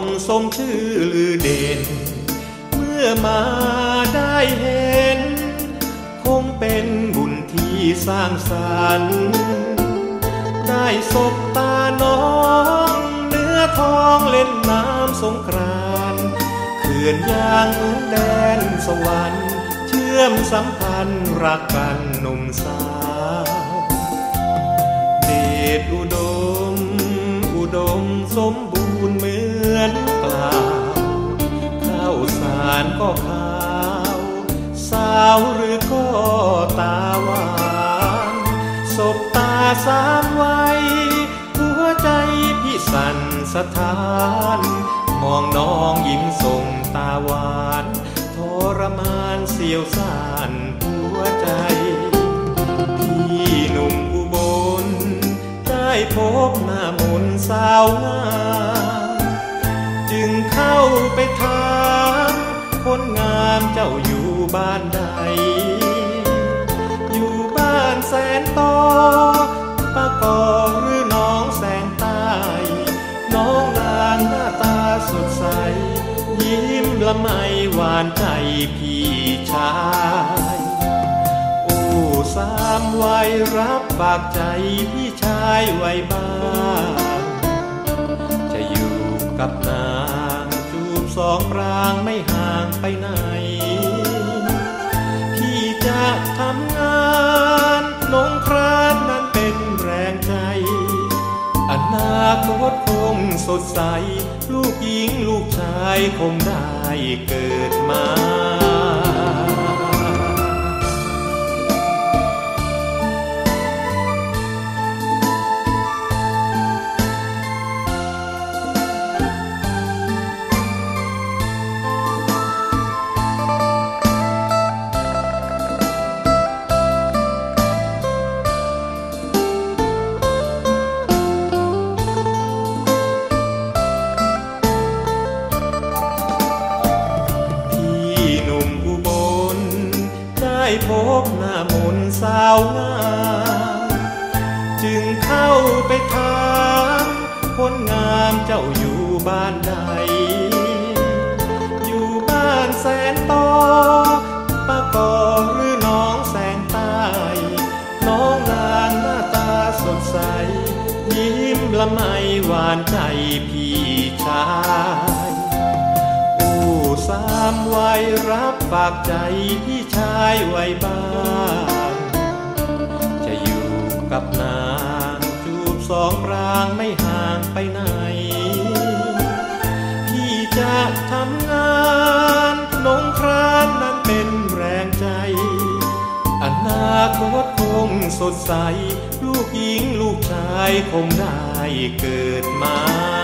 งสมชื่อลือเด่น เมื่อมาได้เห็น คงเป็นบุญที่สร้างสรรค์ได้สบตาน้องเนื้อทองเล่นน้ำสงกรานเขื่อนยางเหมือนแดนสวรรค์ เชื่อมสัมพันธ์รักกันหนุ่มสาวเดชอุดม อุดมสมบูรณ์ ก็ขาว สาวหรือก็ตาหวานศบตาสามไวัยหัวใจพี่สั่นสะท้าน มองน้องยิ้มส่งตาหวานทรมานเสียวสานหัวใจ พี่หนุ่มอุบล ได้พบหน้ามนสาวงามจึงเข้าไปถา จ้าอยู่บ้านใด อยู่บ้านแสนต่อปะกอหรือน้องแสงใต้น้องนางหน้าตาสดใส ยิ้มละไมหวานใจพี่ชายโอ้สามวัยรับฝากใจพี่ชายไว้บ้านจะอยู่กับนางจูบ สองปรางไม่ห่างไปไหน พี่จะทำงานนงครานนั้นเป็นแรงใจ อนาคตคงสดใส ลูกหญิงลูกชายคงได้เกิดมา พบหน้ามนสาวงามจึงเข้าไปถามคนงามเจ้าอยู่บ้านใด อยู่บ้านแสนต่อปะกอหรือน้องแสงใต้น้องนางหน้าตาสดใส ยิ้มละไมหวานใจพี่ชาย สามวัยรับฝากใจพี่ชายไว้บ้านจะอยู่กับนางจูบสองปรางไม่ห่างไปไหน พี่จะทำงานลงครานนั้นเป็นแรงใจ อนาคตคงสดใส ลูกหญิงลูกชายคงได้เกิดมา